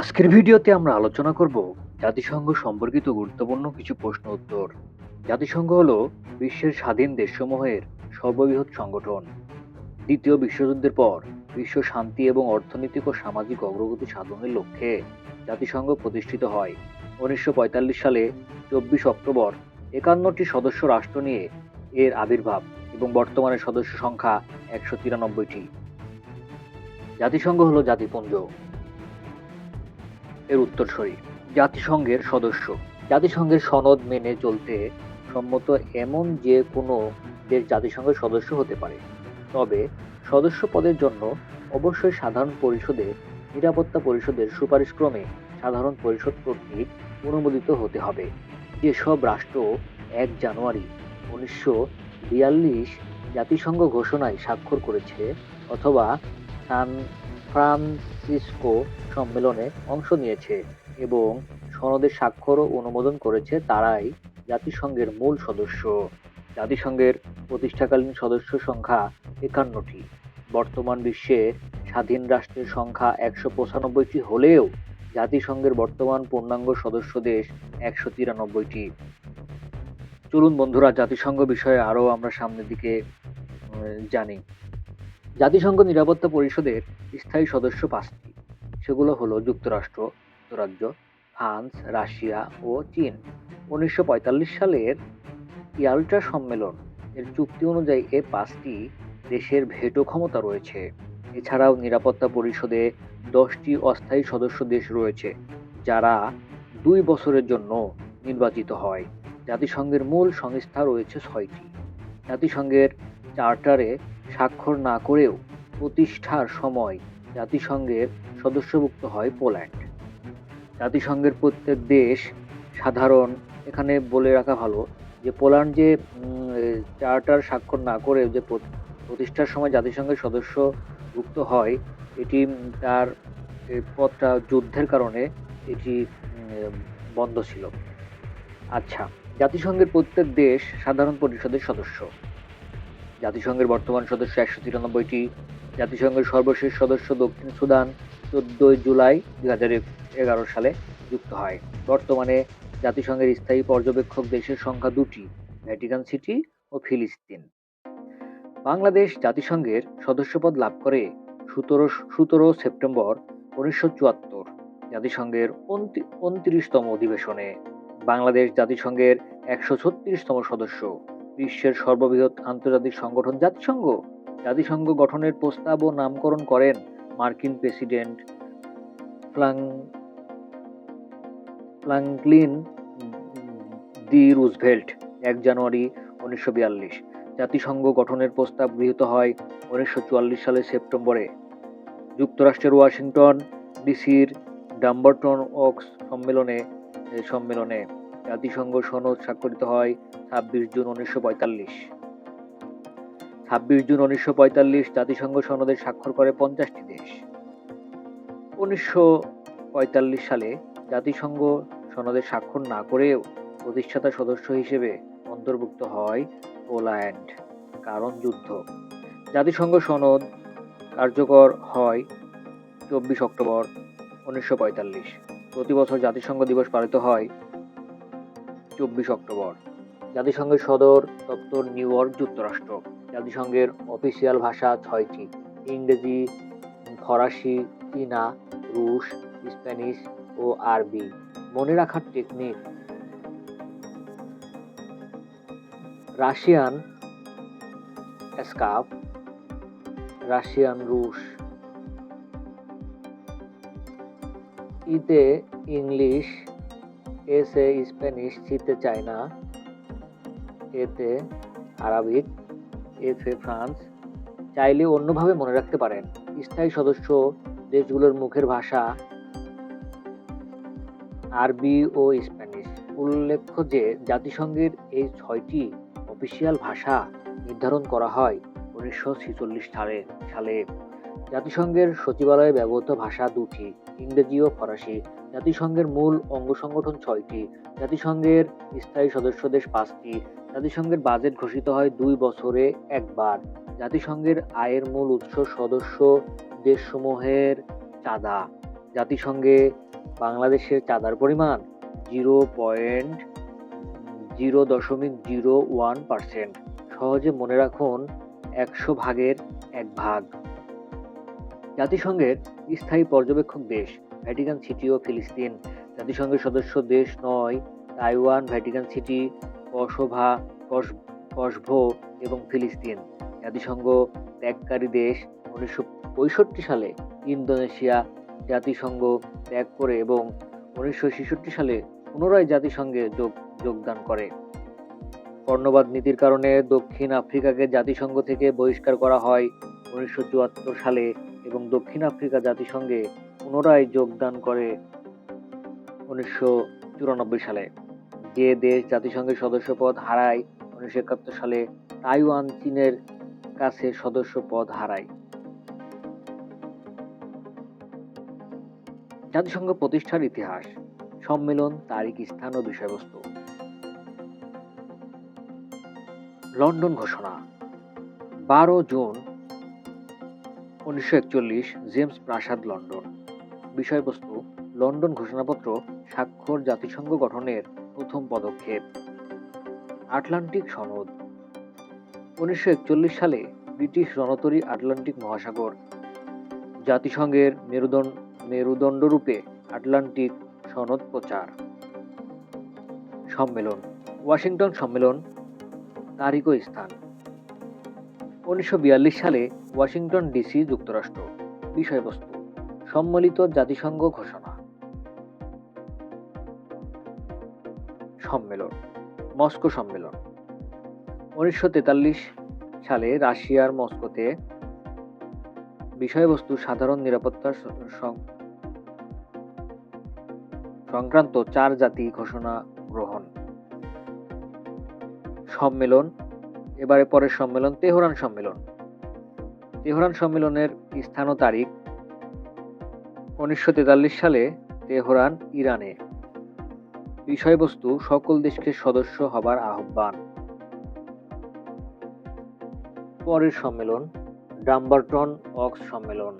আজকের ভিডিওতে আমরা আলোচনা করব জাতিসংঘ সম্পর্কিত গুরুত্বপূর্ণ কিছু প্রশ্ন উত্তর। জাতিসংঘ হলো বিশ্বের স্বাধীন দেশসমূহের সর্ববৃহৎ সংগঠন। দ্বিতীয় বিশ্বযুদ্ধের পর বিশ্ব শান্তি এবং অর্থনৈতিক ও সামাজিক অগ্রগতি সাধনের লক্ষ্যে জাতিসংঘ প্রতিষ্ঠিত হয়। উনিশশো পঁয়তাল্লিশ সালে চব্বিশ অক্টোবর একান্নটি সদস্য রাষ্ট্র নিয়ে এর আবির্ভাব এবং বর্তমানে সদস্য সংখ্যা একশো তিরানব্বইটি। জাতিসংঘ হলো জাতিপুঞ্জ। এর উত্তরসূরি, জাতিসংঘের সদস্য। জাতিসংঘের সনদ মেনে চলতে সম্মত এমন যে কোনো দেশ জাতিসংঘের সদস্য হতে পারে। তবে সদস্য পদের জন্য অবশ্যই সাধারণ পরিষদে, নিরাপত্তা পরিষদের সুপারিশক্রমে সাধারণ পরিষদ কর্তৃক অনুমোদিত হতে হবে। যেসব রাষ্ট্র এক জানুয়ারি উনিশশো বিয়াল্লিশ জাতিসংঘ ঘোষণায় স্বাক্ষর করেছে অথবা সান ফ্রান্সিসকো সম্মেলনে অংশ নিয়েছে এবং সনদে স্বাক্ষর ও অনুমোদন করেছে তারাই জাতিসংঘের মূল সদস্য। জাতিসংঘের প্রতিষ্ঠাকালীন সদস্য সংখ্যা একান্নটি। বর্তমান বিশ্বে স্বাধীন রাষ্ট্রের সংখ্যা একশো পঁচানব্বইটি হলেও জাতিসংঘের বর্তমান পূর্ণাঙ্গ সদস্য দেশ একশো তিরানব্বইটি। চলুন বন্ধুরা, জাতিসংঘ বিষয়ে আরও আমরা সামনের দিকে জানি। জাতিসংঘ নিরাপত্তা পরিষদের স্থায়ী সদস্য পাঁচটি। সেগুলো হলো যুক্তরাষ্ট্র, যুক্তরাজ্য, ফ্রান্স, রাশিয়া ও চীন। উনিশশো পঁয়তাল্লিশ সালের ইয়াল্টা সম্মেলন এর চুক্তি অনুযায়ী এ পাঁচটি দেশের ভেটো ক্ষমতা রয়েছে। এছাড়াও নিরাপত্তা পরিষদে দশটি অস্থায়ী সদস্য দেশ রয়েছে, যারা দুই বছরের জন্য নির্বাচিত হয়। জাতিসংঘের মূল সংস্থা রয়েছে ছয়টি। জাতিসংঘের চার্টারে স্বাক্ষর না করেও প্রতিষ্ঠার সময় জাতিসংঘের সদস্যভুক্ত হয় পোল্যান্ড। জাতিসংঘের প্রত্যেক দেশ সাধারণ এখানে বলে রাখা ভালো যে পোল্যান্ড যে চার্টার স্বাক্ষর না করে যে প্রতিষ্ঠার সময় জাতিসংঘের সদস্যভুক্ত হয় এটি তার এ, পদটা যুদ্ধের কারণে এটি বন্ধ ছিল। আচ্ছা জাতিসংঘের প্রত্যেক দেশ সাধারণ পরিষদের সদস্য। জাতিসংঘের বর্তমান সদস্য একশো তিরানব্বইটি, জাতিসংঘের সর্বশেষ সদস্য দক্ষিণ সুদান চোদ্দই জুলাই দুই হাজার এগারো সালে যুক্ত হয়। বর্তমানে জাতিসংঘের স্থায়ী পর্যবেক্ষক দেশের সংখ্যা দুটি, ভ্যাটিকান সিটি ও ফিলিস্তিন। বাংলাদেশ জাতিসংঘের সদস্যপদ লাভ করে সতেরো সতেরো সেপ্টেম্বর উনিশশো চুয়াত্তর, জাতিসংঘের উনত্রিশতম অধিবেশনে। বাংলাদেশ জাতিসংঘের একশো ছত্রিশতম সদস্য। বিশ্বের সর্ববৃহৎ আন্তর্জাতিক সংগঠন জাতিসংঘ। জাতিসংঘ গঠনের প্রস্তাব ও নামকরণ করেন মার্কিন প্রেসিডেন্ট ফ্লাং ফ্রাঙ্কলিন ডি রুজভেল্ট, এক জানুয়ারি উনিশশো বিয়াল্লিশ। জাতিসংঘ গঠনের প্রস্তাব গৃহীত হয় উনিশশো চুয়াল্লিশ সালের সেপ্টেম্বরে। যুক্তরাষ্ট্রের ওয়াশিংটন ডিসির ডাম্বারটন ওক্স সম্মেলনে সম্মেলনে। জাতিসংঘ সনদ স্বাক্ষরিত হয় ছাব্বিশ জুন উনিশশো পঁয়তাল্লিশ। ছাব্বিশ জুন উনিশশো পঁয়তাল্লিশ জাতিসংঘ সনদে স্বাক্ষর করে পঞ্চাশটি দেশ। উনিশশো পঁয়তাল্লিশ সালে জাতিসংঘ সনদে স্বাক্ষর না করেও প্রতিষ্ঠাতা সদস্য হিসেবে অন্তর্ভুক্ত হয় পোল্যান্ড, কারণ যুদ্ধ। জাতিসংঘ সনদ কার্যকর হয় চব্বিশ অক্টোবর উনিশশো পঁয়তাল্লিশ। প্রতি বছর জাতিসংঘ দিবস পালিত হয় চব্বিশ অক্টোবর। জাতিসংঘের সদর দপ্তর নিউ ইয়র্ক যুক্তরাষ্ট্র। জাতিসংঘের অফিসিয়াল ভাষা ছয়টি, ইংরেজি, ফরাসি, চীনা, রুশ, স্প্যানিশ ও আরবি। মনে রাখার টেকনিক রাশিয়ান স্কাপ, রাশিয়ান রুশ। ইতে ইংলিশ এসে স্প্যানিশ সিতে চায়না এতে আরবিক এফ এ ফ্রান্স চাইলে অন্যভাবে মনে রাখতে পারেন। স্থায়ী সদস্য দেশগুলোর মুখের ভাষা আরবি ও স্প্যানিশ। উল্লেখ্য যে জাতিসংঘের এই ছয়টি অফিসিয়াল ভাষা নির্ধারণ করা হয় উনিশশো ছেচল্লিশ সালে সালে। জাতিসংঘের সচিবালয়ে ব্যবহৃত ভাষা দুটি। ইংরেজি ও ফরাসি, জাতিসংঘের মূল অঙ্গ সংগঠন ছয়টি, জাতিসংঘের স্থায়ী সদস্য দেশ পাঁচটি, জাতিসংঘের বাজেট ঘোষিত হয় দুই বছরে একবার, জাতিসংঘের আয়ের মূল উৎস সদস্য দেশসমূহের চাঁদা, জাতিসংঘে বাংলাদেশের চাঁদার পরিমাণ জিরো পয়েন্ট জিরো দশমিক জিরো ওয়ান পার্সেন্ট। সহজে মনে রাখুন, একশো ভাগের এক ভাগ। জাতিসংঘের স্থায়ী পর্যবেক্ষক দেশ ভ্যাটিকান সিটি ও ফিলিস্তিন জাতিসংঘের সদস্য দেশ নয়, তাইওয়ান ভ্যাটিকান সিটি কসোভা, কস- কসভো এবং ফিলিস্তিন। জাতিসংঘ ত্যাগকারী দেশ উনিশশো পঁয়ষট্টি সালে ইন্দোনেশিয়া জাতিসংঘ ত্যাগ করে এবং উনিশশো ছেষট্টি সালে পুনরায় জাতিসংঘে যোগ, যোগদান করে। বর্ণবাদ নীতির কারণে দক্ষিণ আফ্রিকাকে জাতিসংঘ থেকে বহিষ্কার করা হয় উনিশশো চুয়াত্তর সালে। এবং দক্ষিণ আফ্রিকা জাতিসংঘে পুনরায় যোগদান করে উনিশশো চুরানব্বই সালে। যে দেশ জাতিসংঘের সদস্যপদ হারায়, উনিশশো একাত্তর সালে তাইওয়ান চীনের কাছে সদস্য পদ হারায়। জাতিসংঘ প্রতিষ্ঠার ইতিহাস, সম্মেলন, তারিখ, স্থান ও বিষয়বস্তু। লন্ডন ঘোষণা। বারো জুন উনিশশো একচল্লিশ জেমস প্রাসাদ, লন্ডন। বিষয়বস্তু, লন্ডন ঘোষণাপত্র, স্বাক্ষর জাতিসংঘ গঠনের প্রথম পদক্ষেপ। আটলান্টিক সনদ। উনিশশো একচল্লিশ সালে ব্রিটিশ রণতরী আটলান্টিক মহাসাগর। জাতিসংঘের মেরুদণ্ড, মেরুদণ্ডরূপে আটলান্টিক সনদ প্রচার। সম্মেলন। ওয়াশিংটন সম্মেলন তারিখ স্থান। উনিশশো বিয়াল্লিশ সালে ওয়াশিংটন ডিসি যুক্তরাষ্ট্র। বিষয়বস্তু, সম্মিলিত জাতিসংঘ ঘোষণা। সম্মেলন, মস্কো সম্মেলন। উনিশশো তেতাল্লিশ সালে রাশিয়ার মস্কোতে বিষয়বস্তু সাধারণ নিরাপত্তা সংক্রান্ত চার জাতি ঘোষণা গ্রহণ। সম্মেলন, এবারে পরের সম্মেলন, তেহরান সম্মেলন। তেহরান সম্মেলনের স্থান ও তারিখ উনিশশো তেতাল্লিশ সালে তেহরান, ইরানে। বিষয়বস্তু, সকল দেশকে সদস্য হবার আহ্বান। পরের সম্মেলন, ডাম্বারটন অক্স সম্মেলন।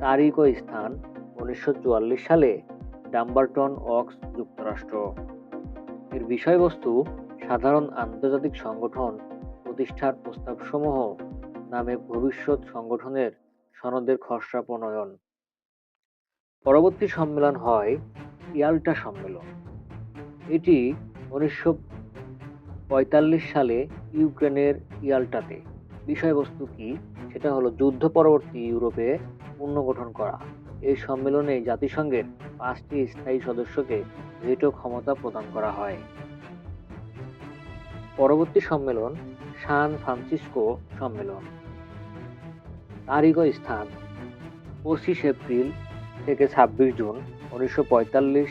তারিখ ও স্থান, উনিশশো চুয়াল্লিশ সালে ডাম্বারটন অক্স যুক্তরাষ্ট্র। এর বিষয়বস্তু, সাধারণ আন্তর্জাতিক সংগঠন, প্রতিষ্ঠার প্রস্তাবসমূহ নামে ভবিষ্যৎ সংগঠনের সনদের খসড়া প্রণয়ন। পরবর্তী সম্মেলন হয় ইয়াল্টা সম্মেলন। এটি উনিশশো পঁয়তাল্লিশ সালে ইউক্রেনের ইয়াল্টাতে। বিষয়বস্তু কি? সেটা হলো যুদ্ধ পরবর্তী ইউরোপে পুনর্গঠন করা। এই সম্মেলনে জাতিসংঘের পাঁচটি স্থায়ী সদস্যকে ভেটো ক্ষমতা প্রদান করা হয়। পরবর্তী সম্মেলন সান ফ্রান্সিসকো সম্মেলন। তারিখ ও স্থান। পঁচিশ এপ্রিল থেকে ছাব্বিশ জুন উনিশশো পঁয়তাল্লিশ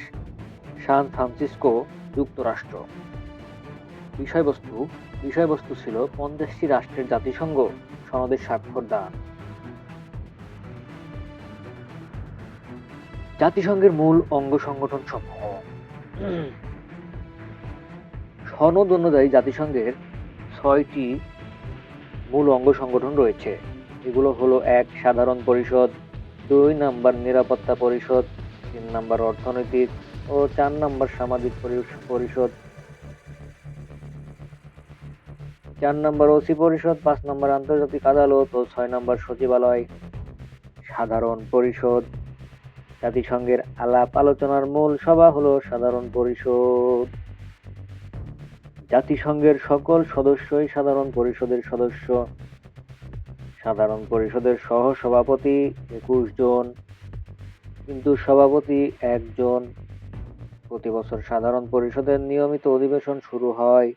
সান ফ্রান্সিসকো যুক্তরাষ্ট্র। বিষয়বস্তু বিষয়বস্তু ছিল পঞ্চাশটি রাষ্ট্রের জাতিসংঘ সনদের স্বাক্ষর দান জাতিসংঘের মূল অঙ্গ সংগঠন সমূহ সনদ অনুযায়ী জাতিসংঘের ছয়টি মূল অঙ্গ সংগঠন রয়েছে। এগুলো হলো এক, সাধারণ পরিষদ, দুই, নাম্বার নিরাপত্তা পরিষদ, তিন, নাম্বার অর্থনৈতিক, ও চার, নাম্বার সামাজিক পরিষদ। চার, নাম্বার ওসি পরিষদ, পাঁচ, নাম্বার আন্তর্জাতিক আদালত ও ছয়, নাম্বার সচিবালয়। সাধারণ পরিষদ। জাতিসংঘের আলাপ আলোচনার মূল সভা হলো সাধারণ পরিষদ। জাতিসংঘের সকল সদস্যই সাধারণ পরিষদের সদস্য। সাধারণ পরিষদের সহ সভাপতি একুশ জন, কিন্তু সভাপতি একজন। প্রতি বছর সাধারণ পরিষদের নিয়মিত অধিবেশন শুরু হয়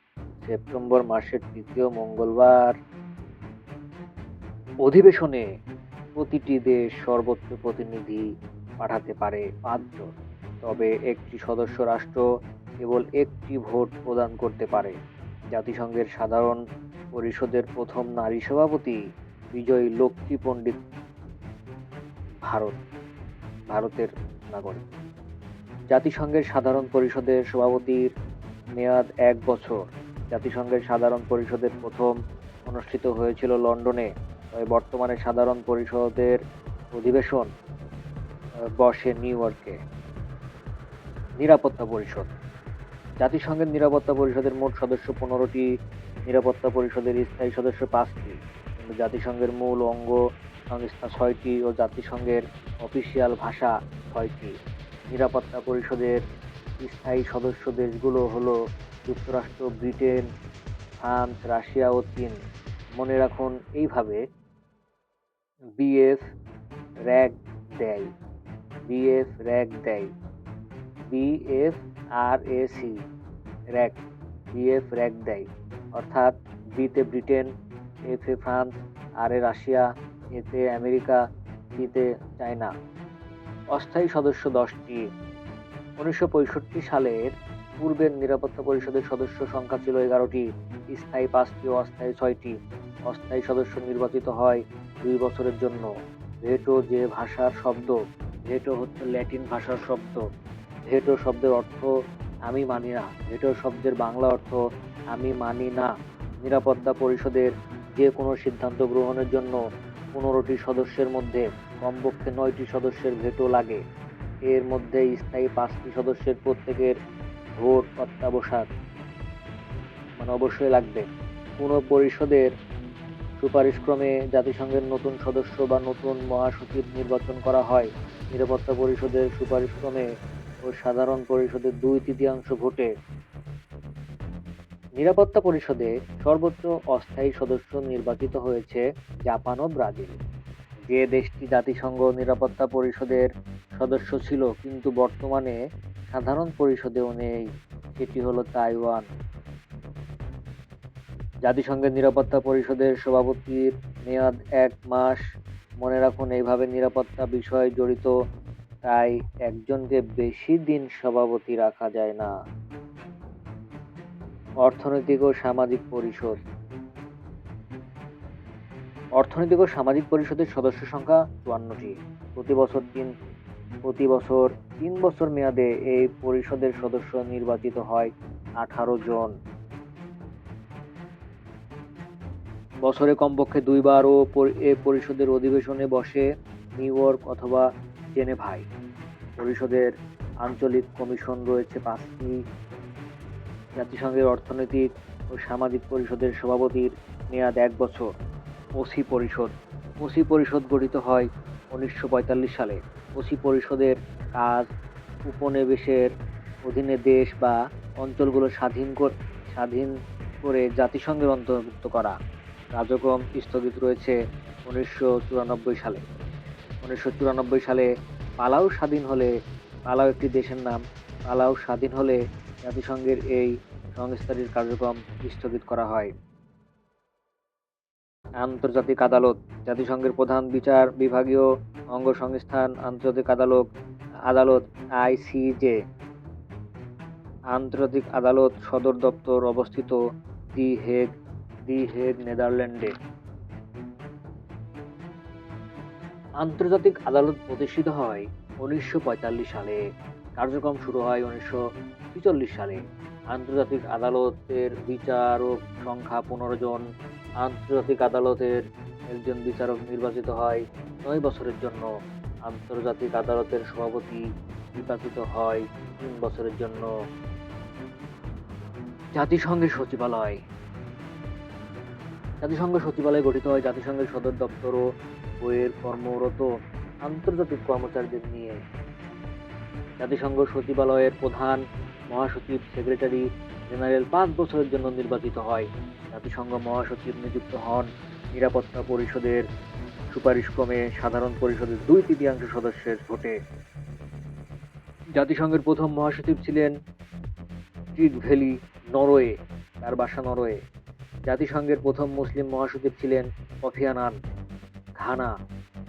সেপ্টেম্বর মাসের তৃতীয় মঙ্গলবার। অধিবেশনে প্রতিটি দেশ সর্বোচ্চ প্রতিনিধি পাঠাতে পারে পাঁচজন, তবে একটি সদস্য রাষ্ট্র কেবল একটি ভোট প্রদান করতে পারে। জাতিসংঘের সাধারণ পরিষদের প্রথম নারী সভাপতি বিজয় লক্ষ্মী পণ্ডিত ভারত, ভারতের নাগরিক। জাতিসংঘের সাধারণ পরিষদের সভাপতির মেয়াদ এক বছর। জাতিসংঘের সাধারণ পরিষদের প্রথম অনুষ্ঠিত হয়েছিল লন্ডনে, তবে বর্তমানে সাধারণ পরিষদের অধিবেশন বসে নিউ ইয়র্কে। নিরাপত্তা পরিষদ। জাতিসংঘের নিরাপত্তা পরিষদের মোট সদস্য পনেরোটি, নিরাপত্তা পরিষদের স্থায়ী সদস্য পাঁচটি। জাতিসংঘের মূল অঙ্গ সংস্থা ছয়টি ও জাতিসংঘের অফিসিয়াল ভাষা ছয়টি। নিরাপত্তা পরিষদের স্থায়ী সদস্য দেশগুলো হলো যুক্তরাষ্ট্র, ব্রিটেন, ফ্রান্স, রাশিয়া ও চীন। মনে রাখুন, এইভাবে বিএফ র্যাগ দেয়। বিএফ র্যাগ দেয়। BF R A C rack BF rack দেয়। অর্থাৎ বিতে ব্রিটেন এফ এ ফ্রান্স, আর এ রাশিয়া, এতে আমেরিকা সিতে চায়না। অস্থায়ী সদস্য দশটি। উনিশশো পঁয়ষট্টি সালের পূর্বের নিরাপত্তা পরিষদের সদস্য সংখ্যা ছিল এগারোটি। স্থায়ী পাঁচটি ও অস্থায়ী ছয়টি। অস্থায়ী সদস্য নির্বাচিত হয় দুই বছরের জন্য। ভেটো যে ভাষার শব্দ, ভেটো হচ্ছে ল্যাটিন ভাষার শব্দ। ভেটো শব্দের অর্থ, আমি মানি না। ভেটো শব্দের বাংলা অর্থ, আমি মানি না। নিরাপত্তা পরিষদের যে কোনো সিদ্ধান্ত গ্রহণের জন্য পনেরোটি সদস্যের মধ্যে কমপক্ষে নয়টি সদস্যের ভেটো লাগে। এর মধ্যে স্থায়ী পাঁচটি সদস্যের প্রত্যেকের ভোট অত্যাবসাদ মানে অবশ্যই লাগবে। কোনো পরিষদের সুপারিশক্রমে জাতিসংঘের নতুন সদস্য বা নতুন মহাসচিব নির্বাচন করা হয়, নিরাপত্তা পরিষদের সুপারিশক্রমে ও সাধারণ পরিষদের দুই তৃতীয়াংশ ভোটে নিরাপত্তা পরিষদে সর্বোচ্চ অস্থায়ী সদস্য নির্বাচিত হয়েছে জাপান ও ব্রাজিল। যে দেশটি জাতিসংঘ নিরাপত্তা পরিষদের সদস্য ছিল, কিন্তু বর্তমানে সাধারণ পরিষদেও নেই, সেটি হলো তাইওয়ান। জাতিসংঘের নিরাপত্তা পরিষদের সভাপতির মেয়াদ এক মাস। মনে রাখুন, এইভাবে নিরাপত্তা বিষয় জড়িত তাই একজনকে বেশি দিন সভাপতি রাখা যায় না। অর্থনৈতিক ও সামাজিক পরিষদ। অর্থনৈতিক ও সামাজিক পরিষদের সদস্য সংখ্যা চুয়ান্নটি। প্রতি বছর তিন, প্রতি বছর তিন বছর মেয়াদে এই পরিষদের সদস্য নির্বাচিত হয় আঠারো জন। বছরে কমপক্ষে দুইবার ও এ পরিষদের অধিবেশনে বসে নিউ ইয়র্ক অথবা জেনেভায়। পরিষদের আঞ্চলিক কমিশন রয়েছে পাঁচটি। জাতিসংঘের অর্থনৈতিক ও সামাজিক পরিষদের সভাপতির মেয়াদ এক বছর, ওসি পরিষদ। ওসি পরিষদ গঠিত হয় উনিশশো পঁয়তাল্লিশ সালে। ওসি পরিষদের কাজ উপনিবেশের অধীনে দেশ বা অঞ্চলগুলো স্বাধীন কর- স্বাধীন করে জাতিসংঘের অন্তর্ভুক্ত করা। কার্যক্রম স্থগিত রয়েছে উনিশশো চুরানব্বই সালে। উনিশশো চুরানব্বই সালে পালাউ স্বাধীন হলে পালাউ একটি দেশের নাম পালাউ স্বাধীন হলে জাতিসংঘের এই সংস্থাটির কার্যক্রম স্থগিত করা হয়। আন্তর্জাতিক আদালত, জাতিসংঘের প্রধান বিচার বিভাগীয় অঙ্গসংস্থান আন্তর্জাতিক আদালত আদালত আইসিজে আন্তর্জাতিক আদালত সদর দপ্তর অবস্থিত দি হেগ দি হেগ নেদারল্যান্ডে। আন্তর্জাতিক আদালত প্রতিষ্ঠিত হয় উনিশশো পঁয়তাল্লিশ সালে। কার্যক্রম শুরু হয় উনিশশো সালে। আন্তর্জাতিক আদালতের বিচারক সংখ্যা পনেরো জন। আন্তর্জাতিক আদালতের একজন বিচারক নির্বাচিত হয় নয় বছরের জন্য। আন্তর্জাতিক আদালতের সভাপতি নির্বাচিত হয় তিন বছরের জন্য। জাতিসংঘের সচিবালয়। জাতিসংঘ সচিবালয় গঠিত হয় জাতিসংঘের সদর দপ্তর ও বইয়ের কর্মরত আন্তর্জাতিক কর্মচারীদের নিয়ে। জাতিসংঘ সচিবালয়ের প্রধান মহাসচিব সেক্রেটারি জেনারেল পাঁচ বছরের জন্য নির্বাচিত হয়। জাতিসংঘ মহাসচিব নিযুক্ত হন নিরাপত্তা পরিষদের সুপারিশক্রমে সাধারণ পরিষদের দুই তৃতীয়াংশ সদস্যের ভোটে। জাতিসংঘের প্রথম মহাসচিব ছিলেন ট্রিট ভ্যালি নরওয়ে, তার বাসা নরওয়ে। জাতিসংঘের প্রথম মুসলিম মহাসচিব ছিলেন কফি আনান ঘানা।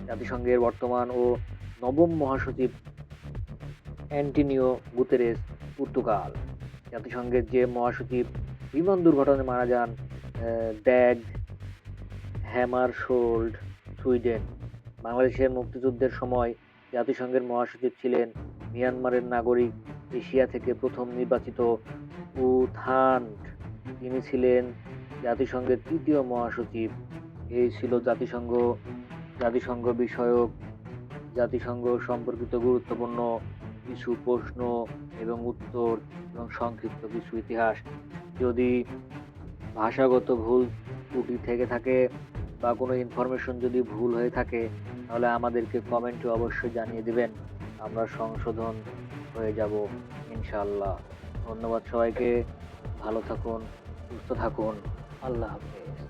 জাতিসংঘের বর্তমান ও নবম মহাসচিব অ্যান্টিনিও গুতেরেস, পর্তুগাল। জাতিসংঘের যে মহাসচিব বিমান দুর্ঘটনায় মারা যান ড্যাগ হ্যামারশোল্ড, সুইডেন। বাংলাদেশের মুক্তিযুদ্ধের সময় জাতিসংঘের মহাসচিব ছিলেন মিয়ানমারের নাগরিক এশিয়া থেকে প্রথম নির্বাচিত উথান্ট। তিনি ছিলেন জাতিসংঘের তৃতীয় মহাসচিব। এই ছিল জাতিসংঘ জাতিসংঘ বিষয়ক, জাতিসংঘ সম্পর্কিত গুরুত্বপূর্ণ কিছু প্রশ্ন এবং উত্তর এবং সংক্ষিপ্ত কিছু ইতিহাস। যদি ভাষাগত ভুল ত্রুটি থেকে থাকে বা কোনো ইনফরমেশন যদি ভুল হয়ে থাকে, তাহলে আমাদেরকে কমেন্টে অবশ্যই জানিয়ে দিবেন। আমরা সংশোধন হয়ে যাব, ইনশাআল্লাহ। ধন্যবাদ সবাইকে। ভালো থাকুন, সুস্থ থাকুন। আল্লাহ হাফেজ।